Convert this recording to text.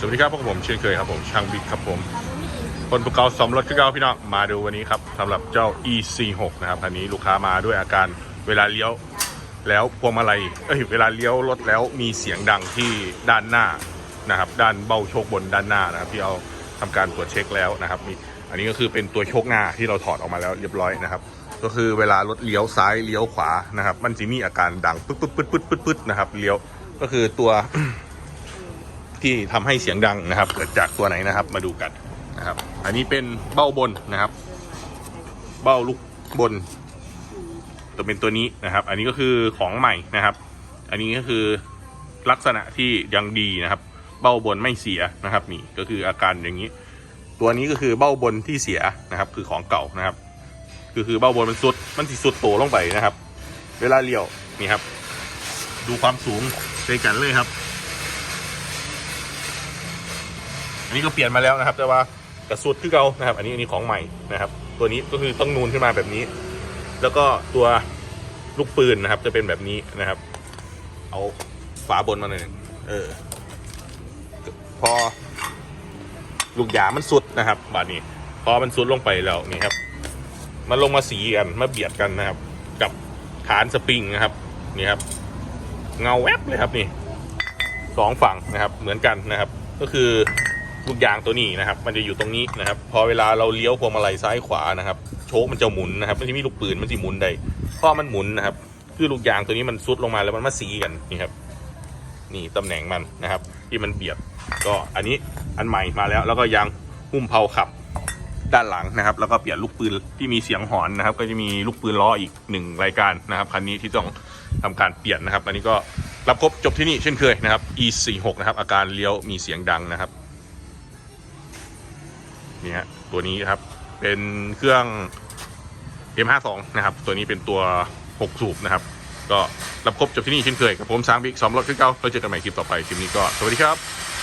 สวัสดีครับพวกผมเช่นเคยครับผมช่างบิ๊กครับผมคนประกอบสมรถก็เก่าพี่น้องมาดูวันนี้ครับสำหรับเจ้า EC6 นะครับคันนี้ลูกค้ามาด้วยอาการเวลาเลี้ยวแล้วพวงมาลัยเอ้ยเวลาเลี้ยวรถแล้วมีเสียงดังที่ด้านหน้านะครับด้านเบ้าโชคบนด้านหน้านะครับที่เราทำการตรวจเช็คแล้วนะครับมีอันนี้ก็คือเป็นตัวโชคหน้าที่เราถอดออกมาแล้วเรียบร้อยนะครับ ก็คือเวลารถเลี้ยวซ้ายเลี้ยวขวานะครับ มันจะมีอาการดังปึ๊ดปึ๊ดปึ๊ดปึ๊ดปึ๊ดปึ๊ดนะครับเลี้ยวก็คือตัว ที่ทำให้เสียงดังนะครับเกิดจากตัวไหนนะครับมาดูกันนะครับ อันนี้เป็นเบ้าบนนะครับ เบ้าลูกบนจะเป็นตัวนี้นะครับ อันนี้ก็คือของใหม่นะครับ อันนี้ก็คือลักษณะที่ยังดีนะครับ เบ้าบนไม่เสียนะครับ นี่ก็คืออาการอย่างนี้ ตัวนี้ก็คือเบ้าบนที่เสียนะครับ คือของเก่านะครับคือคือเบ้าบนมันสุดมันสิสุดโตลงไปนะครับ เวลาเลี้ยวนี่ครับ ดูความสูงด้วยกันเลยครับ อันนี้ก็เปลี่ยนมาแล้วนะครับ แต่ว่ากระสุดที่เก่านะครับ อันนี้อันนี้ของใหม่นะครับ ตัวนี้ก็คือต้องนูนขึ้นมาแบบนี้ แล้วก็ตัวลูกปืนนะครับ จะเป็นแบบนี้นะครับ เอาฝาบนมาหน่อยหนึ่งเออ พอลูกยามันสุดนะครับบาดนี้ พอมันสุดลงไปแล้วนี่ครับ มันลงมาสีกันมาเบียดกันนะครับ กับฐานสปริงนะครับนี่ครับ เงาแวบเลยครับนี่สองฝั่งนะครับเหมือนกันนะครับ ก็คือ ลูกยางตัวนี้นะครับ มันจะอยู่ตรงนี้นะครับ พอเวลาเราเลี้ยวพวงมาลัยซ้ายขวานะครับ โชคมันจะหมุนนะครับมันจะมีลูกปืนมันจะหมุนได้พอมันหมุนนะครับ คือลูกยางตัวนี้มันซุดลงมาแล้วมันมาสีกันนี่ครับ นี่ตำแหน่งมันนะครับ ที่มันเบียดก็อันนี้อันใหม่มาแล้ว แล้วก็ยางหุ้มเผาขับด้านหลังนะครับ แล้วก็เปลี่ยนลูกปืนที่มีเสียงหอนนะครับ ก็จะมีลูกปืนล้ออีกหนึ่งรายการนะครับคันนี้ที่ต้องทำการเปลี่ยนนะครับ อันนี้ก็รับครบจบที่นี่เช่นเคยนะครับ E46 นะครับอาการเลี้ยวมีเสียงดังนะครับ นี่ฮะตัวนี้ครับ เป็นเครื่อง M52 นะครับ ตัวนี้เป็นตัว 6 สูบนะครับ ก็รับครบจบที่นี่เช่นเคยกับผมช้างบิ๊กสอมรถขึ้นเก้าเราเจอกันใหม่คลิปต่อไป คลิปนี้ก็สวัสดีครับ